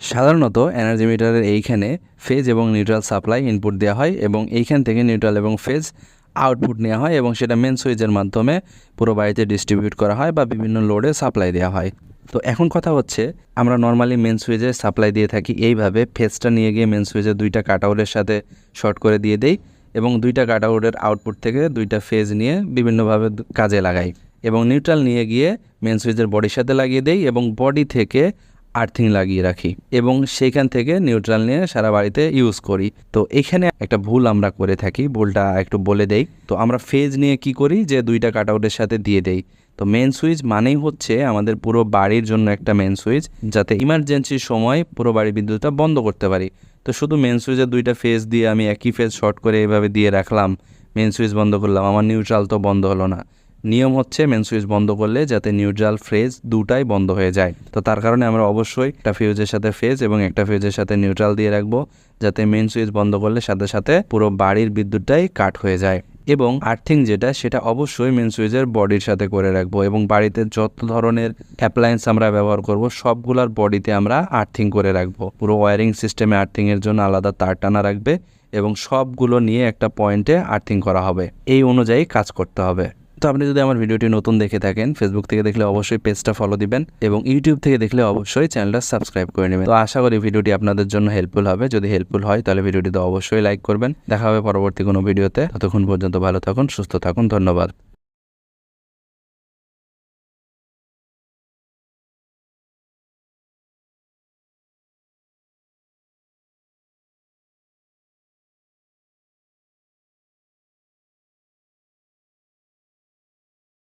সাধারণত এনার্জি মিটারের এইখানে ফেজ এবং নিউট্রাল সাপ্লাই ইনপুট দেওয়া হয় এবং এইখান থেকে নিউট্রাল এবং ফেজ আউটপুট নেওয়া হয় এবং সেটা মেন সুইচের মাধ্যমে পুরো বাড়িতে ডিস্ট্রিবিউট করা হয় বা বিভিন্ন লোডে সাপ্লাই দেওয়া হয়। তো এখন কথা হচ্ছে, আমরা নর্মালি মেন সুইচে সাপ্লাই দিয়ে থাকি এইভাবে। ফেজটা নিয়ে গিয়ে মেন সুইচের দুইটা কাটআউটের সাথে শর্ট করে দিয়ে দেই এবং দুইটা কাটআউটের আউটপুট থেকে দুইটা ফেজ নিয়ে বিভিন্নভাবে কাজে লাগাই এবং নিউট্রাল নিয়ে গিয়ে মেন সুইচের বডির সাথে লাগিয়ে দেই এবং বডি থেকে আর্থিং লাগিয়ে রাখি এবং সেইখান থেকে নিউট্রাল নিয়ে সারা বাড়িতে ইউজ করি। তো এখানে একটা ভুল আমরা করে থাকি, ভুলটা একটু বলে দেই। তো আমরা ফেজ নিয়ে কি করি? যে দুইটা কাটআউটের সাথে দিয়ে দেই। তো মেন সুইচ মানেই হচ্ছে আমাদের পুরো বাড়ির জন্য একটা মেন সুইচ যাতে ইমার্জেন্সির সময় পুরো বাড়ির বিদ্যুৎটা বন্ধ করতে পারি। তো শুধু মেন সুইচের দুইটা ফেজ দিয়ে আমি একই ফেজ শর্ট করে এভাবে দিয়ে রাখলাম মেন সুইচ বন্ধ করলাম, আমার নিউট্রাল তো বন্ধ হলো না। নিয়ম হচ্ছে মেন সুইচ বন্ধ করলে যাতে নিউট্রাল ফ্রেজ দুটাই বন্ধ হয়ে যায়। তো তার কারণে আমরা অবশ্যই একটা ফিউজের সাথে ফেজ এবং একটা ফিউজের সাথে নিউট্রাল দিয়ে রাখব, যাতে মেন সুইচ বন্ধ করলে সাথে সাথে পুরো বাড়ির বিদ্যুৎটাই কাট হয়ে যায়। এবং আর্থিং যেটা, সেটা অবশ্যই মেন সুইচের বডির সাথে করে রাখব এবং বাড়িতে যত ধরনের অ্যাপ্লায়েন্স আমরা ব্যবহার করব, সবগুলার বডিতে আমরা আর্থিং করে রাখব। পুরো ওয়ারিং সিস্টেমে আর্থিংয়ের জন্য আলাদা তার টানা রাখবে এবং সবগুলো নিয়ে একটা পয়েন্টে আর্থিং করা হবে। এই অনুযায়ী কাজ করতে হবে। আপনি যদি আমার ভিডিওটি নতুন দেখে থাকেন ফেসবুক থেকে দেখলে অবশ্যই পেজটা ফলো দিবেন এবং ইউটিউব থেকে দেখলে অবশ্যই চ্যানেলটা সাবস্ক্রাইব করে নেবেন। তো আশা করি ভিডিওটি আপনাদের জন্য হেল্পফুল হবে। যদি হেল্পফুল হয়, তাহলে ভিডিওটিতে অবশ্যই লাইক করবেন। দেখা হবে পরবর্তী কোনো ভিডিওতে। ততক্ষণ পর্যন্ত ভালো থাকুন, সুস্থ থাকুন। ধন্যবাদ।